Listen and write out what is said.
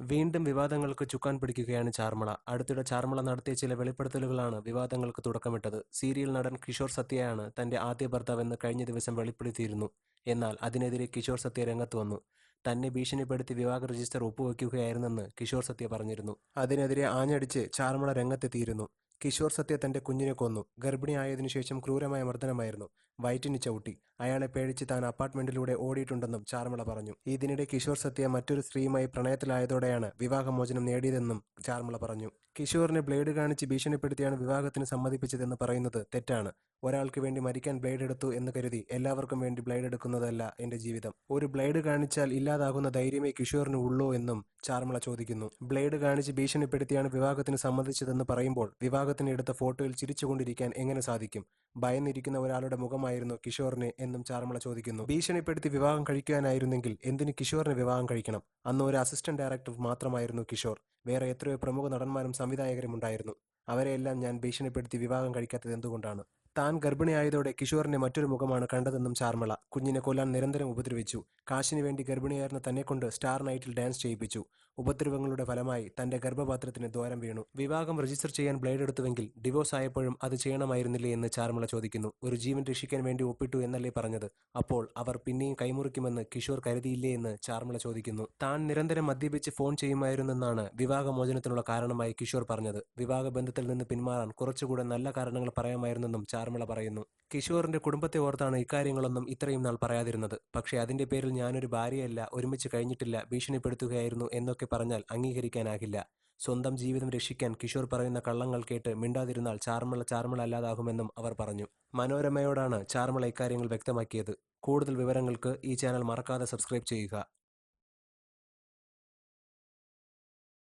വീണ്ടും വിവാദങ്ങൾക്ക് ചുക്കാൻ പിടിക്കുകയാണ് ചാർമള. അടുത്തിടെ ചാർമള നടത്തിയ ചില വെളിപ്പെടുത്തലുകളാണ് വിവാദങ്ങൾക്ക് തുടക്കമിട്ടത്. സീരിയൽ നടൻ കിഷോർ സത്യയാണ് തന്റെ ആദ്യ ഭർത്താവെന്ന് കഴിഞ്ഞ ദിവസം വെളിപ്പെടുത്തിയിരുന്നു. എന്നാൽ അതിനെതിരെ കിഷോർ സത്യ രംഗത്ത് വന്നു. തന്നെ ഭീഷണിപ്പെടുത്തി വിവാഹ രജിസ്റ്റർ ഒപ്പുവെക്കുകയായിരുന്നെന്ന് കിഷോർ സത്യ പറഞ്ഞിരുന്നു. അതിനെതിരെ ആഞ്ഞടിച്ച് ചാർമള രംഗത്തെത്തിയിരുന്നു. കിഷോർ സത്യ തന്റെ കുഞ്ഞിനെ കൊന്നു. ഗർഭിണിയായതിനു ശേഷം ക്രൂരമായ മർദ്ദനമായിരുന്നു. വയറ്റിന് ചവിട്ടി. അയാളെ പേടിച്ച് താൻ അപ്പാർട്ട്മെന്റിലൂടെ ഓടിയിട്ടുണ്ടെന്നും ചാർമള പറഞ്ഞു. ഇതിനിടെ കിഷോർ സത്യ മറ്റൊരു സ്ത്രീയുമായി പ്രണയത്തിലായതോടെയാണ് വിവാഹമോചനം നേടിയതെന്നും ചാർമള പറഞ്ഞു. കിഷോറിനെ ബ്ലേഡ് കാണിച്ച് ഭീഷണിപ്പെടുത്തിയാണ് വിവാഹത്തിന് സമ്മതിപ്പിച്ചതെന്ന് പറയുന്നത് തെറ്റാണ്. ഒരാൾക്ക് വേണ്ടി മരിക്കാൻ ബ്ലേഡ് എടുത്തു എന്ന് കരുതി എല്ലാവർക്കും വേണ്ടി ബ്ലേഡ് എടുക്കുന്നതല്ല എന്റെ ജീവിതം. ഒരു ബ്ലേഡ് കാണിച്ചാൽ ഇല്ലാതാകുന്ന ധൈര്യമേ കിഷോറിന് ഉള്ളൂ എന്നും ചാർമള ചോദിക്കുന്നു. ബ്ലേഡ് കാണിച്ച് ഭീഷണിപ്പെടുത്തിയാണ് വിവാഹത്തിന് സമ്മതിച്ചതെന്ന് പറയുമ്പോൾ വിവാഹത്തിന് എടുത്ത ഫോട്ടോയിൽ ചിരിച്ചുകൊണ്ടിരിക്കാൻ എങ്ങനെ സാധിക്കും? ഭയന്നിരിക്കുന്ന ഒരാളുടെ മുഖമായിരുന്നു കിഷോറിന് എന്നും ചാർമള ചോദിക്കുന്നു. ഭീഷണിപ്പെടുത്തി വിവാഹം കഴിക്കാനായിരുന്നെങ്കിൽ എന്തിന് കിഷോറിന് വിവാഹം കഴിക്കണം? അന്ന് ഒരു അസിസ്റ്റന്റ് ഡയറക്ടർ മാത്രമായിരുന്നു കിഷോർ. വേറെ എത്രയോ പ്രമുഖ നടന്മാരും സംവിധായകരും ഉണ്ടായിരുന്നു. അവരെയെല്ലാം ഞാൻ ഭീഷണിപ്പെടുത്തി വിവാഹം കഴിക്കാത്തത് എന്തുകൊണ്ടാണ്? താൻ ഗർഭിണിയായതോടെ കിഷോറിന്റെ മറ്റൊരു മുഖമാണ് കണ്ടതെന്നും ചാർമള കുഞ്ഞിനെ കൊല്ലാൻ നിരന്തരം ഉപദ്രവിച്ചു. കാശിന് വേണ്ടി ഗർഭിണിയായിരുന്ന തന്നെക്കൊണ്ട് സ്റ്റാർ നൈറ്റിൽ ഡാൻസ് ചെയ്യിപ്പിച്ചു. ഉപദ്രവങ്ങളുടെ ഫലമായി തന്റെ ഗർഭപാത്രത്തിന് ദ്വാരം വീണു. വിവാഹം രജിസ്റ്റർ ചെയ്യാൻ ബ്ലേഡ് എടുത്തുവെങ്കിൽ ഡിവോഴ്സ് ആയപ്പോഴും അത് ചെയ്യണമായിരുന്നില്ലേ എന്ന് ചാർമള ചോദിക്കുന്നു. ഒരു ജീവൻ രക്ഷിക്കാൻ വേണ്ടി ഒപ്പിട്ടു എന്നല്ലേ പറഞ്ഞത്? അപ്പോൾ അവർ പിന്നെയും കൈമുറിക്കുമെന്ന് കിഷോർ കരുതിയില്ലേ എന്ന് ചാർമള ചോദിക്കുന്നു. താൻ നിരന്തരം മദ്യപിച്ച് ഫോൺ ചെയ്യുമായിരുന്നെന്നാണ് വിവാഹമോചനത്തിനുള്ള കാരണമായി കിഷോർ പറഞ്ഞത്. വിവാഹ ബന്ധത്തിൽ നിന്ന് പിന്മാറാൻ കുറച്ചുകൂടെ നല്ല കാരണങ്ങൾ പറയാമായിരുന്നെന്നും ചാർമള പറയുന്നു. കിഷോറിന്റെ കുടുംബത്തെ ഓർത്താണ് ഇക്കാര്യങ്ങളൊന്നും ഇത്രയും നാൾ പറയാതിരുന്നത്. പക്ഷേ അതിന്റെ പേരിൽ ഞാനൊരു ഭാര്യയല്ല ഒരുമിച്ച് കഴിഞ്ഞിട്ടില്ല ഭീഷണിപ്പെടുത്തുകയായിരുന്നു എന്നൊക്കെ പറഞ്ഞാൽ അംഗീകരിക്കാനാകില്ല. സ്വന്തം ജീവിതം രക്ഷിക്കാൻ കിഷോർ പറയുന്ന കള്ളങ്ങൾ കേട്ട് മിണ്ടാതിരുന്നാൽ ചാർമള ചാർമള അല്ലാതാകുമെന്നും അവർ പറഞ്ഞു. മനോരമയോടാണ് ചാർമള ഇക്കാര്യങ്ങൾ വ്യക്തമാക്കിയത്. കൂടുതൽ വിവരങ്ങൾക്ക് ഈ ചാനൽ മറക്കാതെ സബ്സ്ക്രൈബ് ചെയ്യുക.